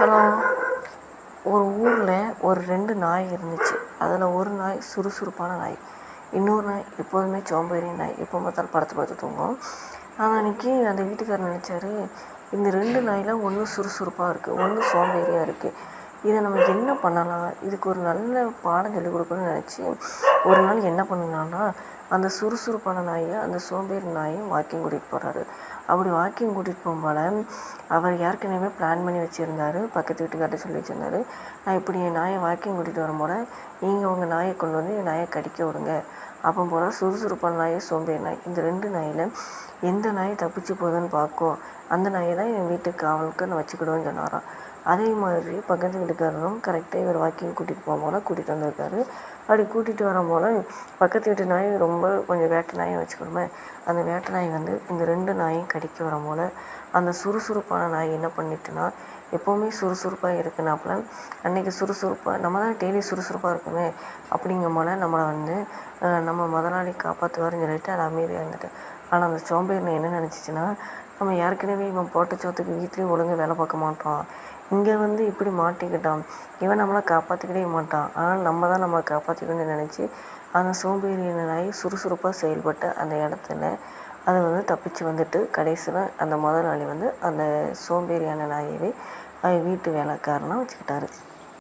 Hello ஒரு ஊரில் ஒரு ரெண்டு நாய் இருந்துச்சு. அதில் ஒரு நாய் சுறுசுறுப்பான நாய். இன்னொரு நாய் எப்போதுமே சோம்பேறி நாய். எப்போ பார்த்தாலும் படுத்து படுத்து தூங்கும். ஆனால் அன்றைக்கி அந்த வீட்டுக்காரர் நினச்சார் இந்த ரெண்டு நாயில் ஒன்று சுறுசுறுப்பாக இருக்குது ஒன்று சோம்பேறியாக இருக்குது இதை நம்ம என்ன பண்ணலாம்? இதுக்கு ஒரு நல்ல பாடம் சொல்லிக் கொடுக்கணும்னு நினச்சி ஒரு நாள் என்ன பண்ணினான்னா அந்த சுறுசுறுப்பான நாயை அந்த சோம்பேறி நாயும் வாக்கிங் கூட்டிகிட்டு போகிறாரு அப்படி வாக்கிங் கூட்டிகிட்டு போகும்போல அவர் ஏற்கனவே பிளான் பண்ணி வச்சுருந்தாரு. பக்கத்து வீட்டுக்கார்ட்ட சொல்லி வச்சுருந்தாரு. நான் இப்படி என் நாயை வாக்கிங் கூட்டிகிட்டு வரும்போது நீங்கள் உங்கள் நாயை கொண்டு வந்து என் நாயை கடிக்க விடுங்க. அப்போ போல் சுறுசுறுப்பான நாயை சோம்பேறி நாய். இந்த ரெண்டு நாயில் எந்த நாய் தப்பிச்சு போகுதுன்னு பார்க்கும் அந்த நாயை தான் என் வீட்டுக்கு காவலுக்கு நான் வச்சுக்கிடுவேன்னு சொன்னாராம். அதே மாதிரி பக்கத்து வீட்டுக்காரரும் கரெக்டாக இவர் வாக்கிங் கூட்டிகிட்டு போகும்போது கூட்டிகிட்டு வந்திருக்காரு. அப்படி கூட்டிகிட்டு வரும்போது பக்கத்து வீட்டு நாய் ரொம்ப கொஞ்சம் வேட்டை நாயை வச்சுக்கணுமே அந்த வேட்டை நாய் வந்து இந்த ரெண்டு நாயும் கடிக்க வரும்போது அந்த சுறுசுறுப்பான நாய் என்ன பண்ணிட்டுனா எப்போவுமே சுறுசுறுப்பாக இருக்குனாப்புல அன்றைக்கி சுறுசுறுப்பாக நம்ம தான் டெய்லி சுறுசுறுப்பாக இருக்குமே அப்படிங்கும் போல நம்மளை வந்து நம்ம முதலாளி காப்பாற்றுவாருன்னு சொல்லிட்டு அது அமைதியாக இருந்துட்டு. ஆனால் அந்த சோம்பேறினை என்ன நினச்சிச்சின்னா நம்ம ஏற்கனவே இவன் போட்ட சோத்துக்கு வீட்லேயும் ஒழுங்காக வேலை பார்க்க மாட்டான். இங்கே வந்து இப்படி மாட்டிக்கிட்டான். இவன் நம்மளை காப்பாற்றிக்கிட்டே மாட்டான். ஆனால் நம்ம தான் நம்மளை காப்பாற்றிக்கணும்னு நினச்சி அந்த சோம்பேறியான சுறுசுறுப்பாக செயல்பட்ட அந்த இடத்துல அதை வந்து தப்பிச்சு வந்துட்டு கடைசியில் அந்த முதலாளி வந்து அந்த சோம்பேறியான நாயவே வீட்டு வேலைக்காரனாக வச்சுக்கிட்டாரு.